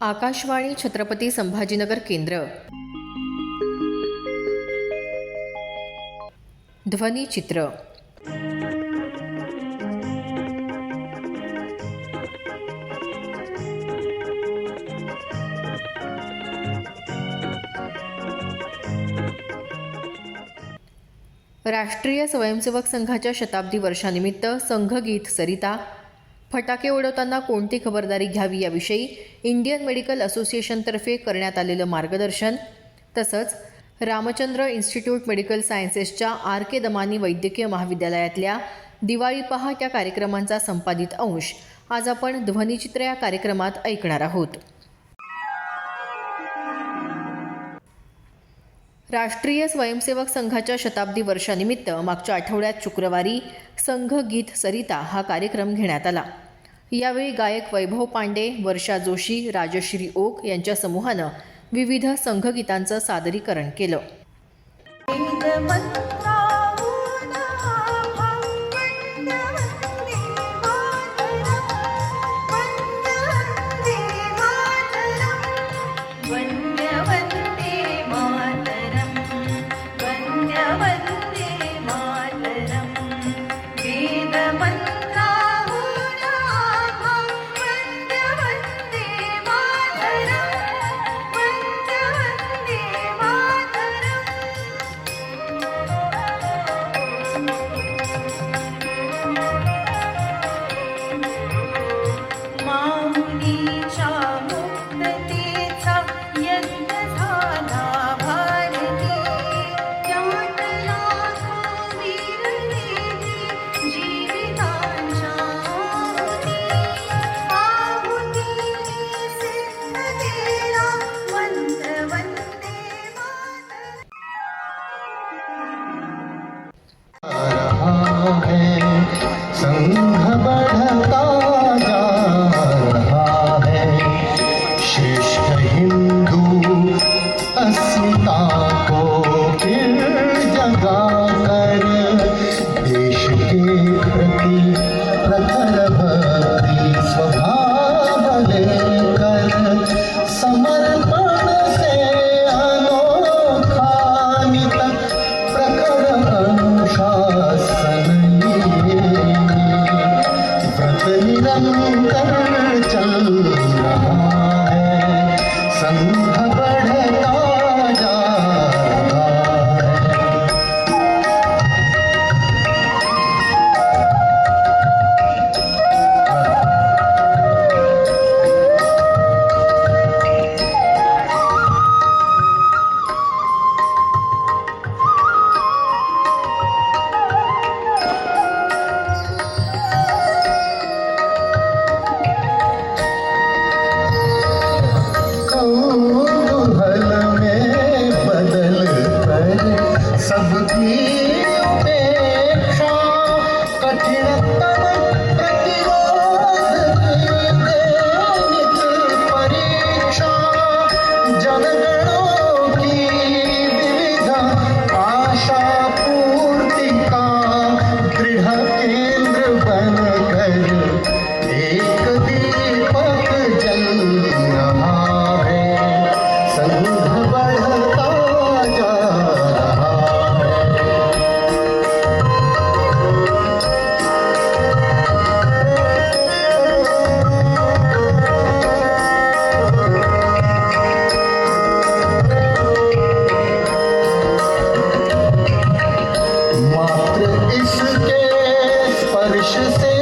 आकाशवाणी छत्रपती संभाजीनगर केंद्र. ध्वनिचित्र राष्ट्रीय स्वयंसेवक संघाच्या शताब्दी वर्षानिमित्त संघगीत सरिता फटाके उडवताना कोणती खबरदारी घ्यावी याविषयी इंडियन मेडिकल असोसिएशनतर्फे करण्यात आलेलं मार्गदर्शन. तसंच रामचंद्र इन्स्टिट्यूट मेडिकल सायन्सेसच्या आर के दमानी वैद्यकीय महाविद्यालयातल्या दिवाळी पहाट या कार्यक्रमांचा संपादित अंश आज आपण ध्वनिचित्र या कार्यक्रमात ऐकणार आहोत. राष्ट्रीय स्वयंसेवक संघाच्या शताब्दी वर्षानिमित्त मागच्या आठवड्यात शुक्रवारी संघ गीत सरिता हा कार्यक्रम घेण्यात आला. यावेळी गायक वैभव पांडे वर्षा जोशी राजश्री ओक यांच्या समूहानं विविध संघगीतांचं सादरीकरण केलं. should say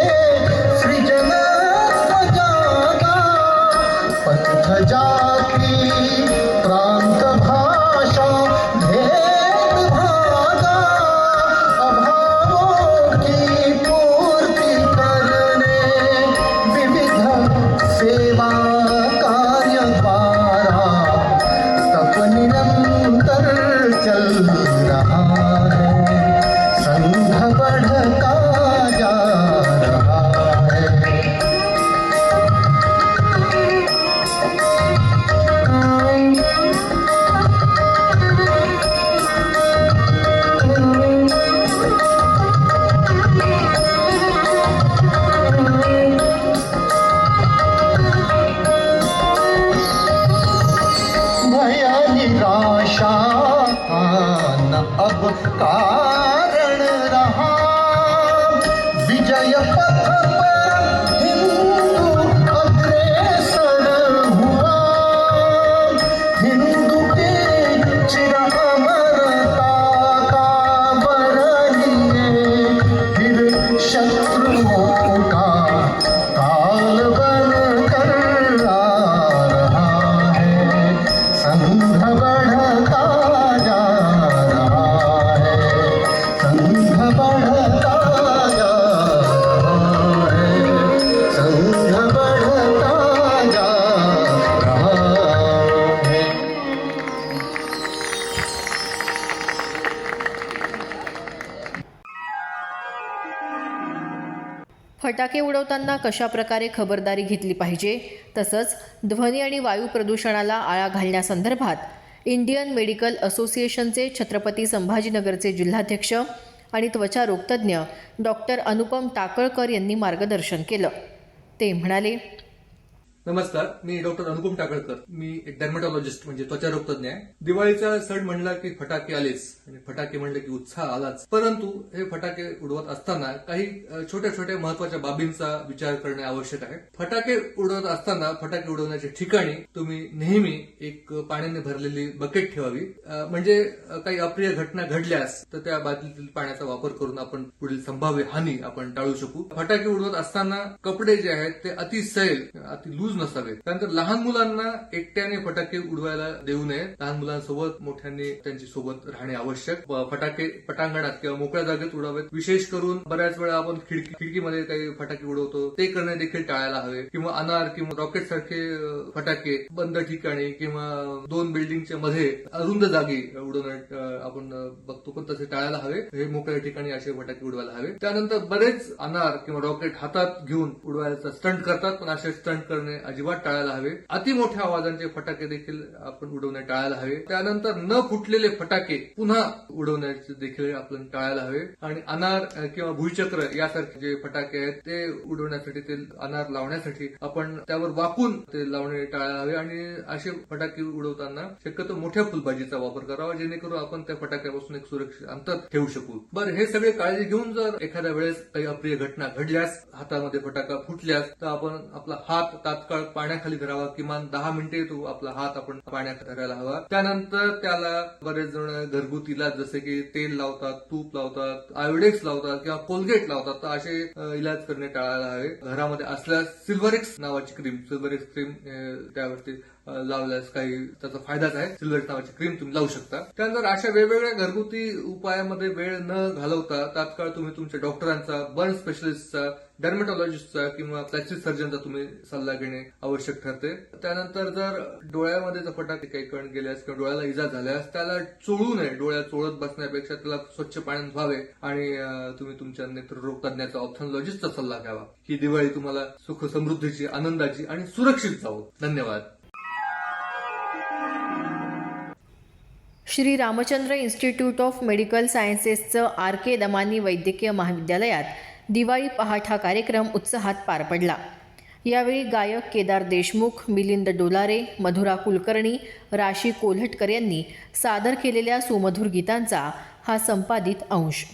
कारण फटाके उडवताना कशा प्रकारे खबरदारी घेतली पाहिजे? तसंच ध्वनी आणि वायू प्रदूषणाला आळा घालण्यासंदर्भात इंडियन मेडिकल असोसिएशनचे छत्रपती संभाजीनगरचे जिल्हाध्यक्ष आणि त्वचारोगतज्ञ डॉक्टर अनुपम टाकळकर यांनी मार्गदर्शन केलं. ते म्हणाले नमस्कार मी डॉक्टर अनुपम टाकळकर. मी एक डर्मेटॉलॉजिस्ट म्हणजे त्वचारोग तज्ञ आहे. दिवाळीचा सण म्हणला की फटाके आलेच आणि फटाके म्हणले की उत्साह आलाच. परंतु हे फटाके उडवत असताना काही छोट्या छोट्या महत्त्वाच्या बाबींचा विचार करणे आवश्यक आहे. फटाके उडवत असताना फटाके उडवण्याच्या ठिकाणी तुम्ही नेहमी एक पाण्याने भरलेली बकेट ठेवावी. म्हणजे काही अप्रिय घटना घडल्यास तर त्या बादलीतील पाण्याचा वापर करून आपण पुढील संभाव्य हानी आपण टाळू शकू. फटाके उडवत असताना कपडे जे आहेत ते अति सैल अति लूज नसावेत त्यानंतर लहान मुलांना एकट्याने फटाके उडवायला देऊ नये. लहान मुलांसोबत मोठ्यांनी त्यांची सोबत राहणे आवश्यक. फटाके पटांगणात किंवा मोकळ्या जागेत उडावेत. विशेष करून बऱ्याच वेळा आपण खिडकी खिडकीमध्ये काही फटाके उडवतो. ते करणे देखील टाळायला हवे. किंवा अनार किंवा रॉकेट सारखे फटाके बंद ठिकाणी किंवा दोन बिल्डिंगच्या मध्ये अरुंद जागी उडवणं आपण बघतो. पण तसे टाळायला हवे. हे मोकळ्या ठिकाणी असे फटाके उडवायला हवे. त्यानंतर बरेच अनार किंवा रॉकेट हातात घेऊन उडवायचा स्टंट करतात. पण असे स्टंट करणे अजिबात टाळायला हवे. अति मोठ्या आवाजांचे फटाके देखील आपण उडवणे टाळायला हवे. त्यानंतर न फुटलेले फटाके पुन्हा उडवण्याचे देखील आपण टाळायला हवे. आणि अनार किंवा भुईचक्र यासारखे जे फटाके आहेत ते उडवण्यासाठी ते अनार लावण्यासाठी आपण त्यावर वाकून ते लावणे टाळायला हवे. आणि असे फटाके उडवताना शक्यतो मोठ्या फुलबाजीचा वापर करावा जेणेकरून आपण त्या फटाक्यापासून एक सुरक्षित अंतर ठेवू शकू. बरं हे सगळे काळजी घेऊन जर एखाद्या वेळेस काही अप्रिय घटना घडल्यास हातामध्ये फटाका फुटल्यास तर आपण आपला हात तात्काळ पाण्याखाली धरावा किमान दहा मिनिटे तो आपला हात आपण पाण्यात धरायला हवा. त्यानंतर त्याला बरेच जण घरगुती इलाज जसे की तेल लावतात तूप लावतात आयोडेक्स लावतात किंवा कोलगेट लावतात तर असे इलाज करणे टाळायला हवे. घरामध्ये असल्यास सिल्वरेक्स नावाची क्रीम सिल्वरेक्स क्रीम त्यावरती लावल्यास काही त्याचा फायदाच आहे. सिल्वरेक्स नावाची क्रीम तुम्ही लावू शकता. त्यानंतर अशा वेगवेगळ्या घरगुती उपायामध्ये वेळ न घालवता तात्काळ तुम्ही तुमच्या डॉक्टरांचा बर्न स्पेशलिस्टचा डर्मेटॉलॉजिस्टचा किंवा प्लास्टिक सर्जनचा तुम्ही सल्ला घेणे आवश्यक ठरते. त्यानंतर जर डोळ्यामध्ये जर काही कण गेल्यास किंवा डोळ्याला इजा झाल्यास त्याला चोळू नये. डोळ्या चोळत बसण्यापेक्षा त्याला स्वच्छ पाण्यात व्हावे आणि तुम्ही तुमच्या नेत्ररोग तज्ञाचा ऑप्थॉलॉजिस्टचा सल्ला घ्यावा. ही दिवाळी तुम्हाला सुख समृद्धीची आनंदाची आणि सुरक्षित जावो. धन्यवाद. Shri Ramachandra institute of medical सायन्सेसचं R K Damani वैद्यकीय महाविद्यालयात दिवाळी पहाट हा कार्यक्रम उत्साहात पार पडला. यावेळी गायक केदार देशमुख मिलिंद डोलारे मधुरा कुलकर्णी राशी कोल्हटकर यांनी सादर केलेल्या सुमधुर गीतांचा हा संपादित अंश.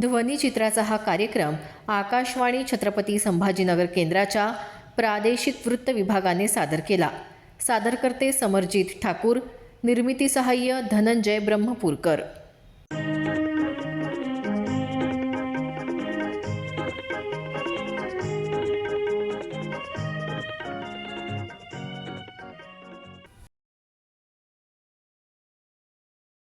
ध्वनिचित्राचा हा कार्यक्रम आकाशवाणी छत्रपती संभाजीनगर केंद्राच्या प्रादेशिक वृत्त विभागाने सादर केला. सादरकर्ते समरजित ठाकूर निर्मिती सहाय्य धनंजय ब्रह्मपूरकर.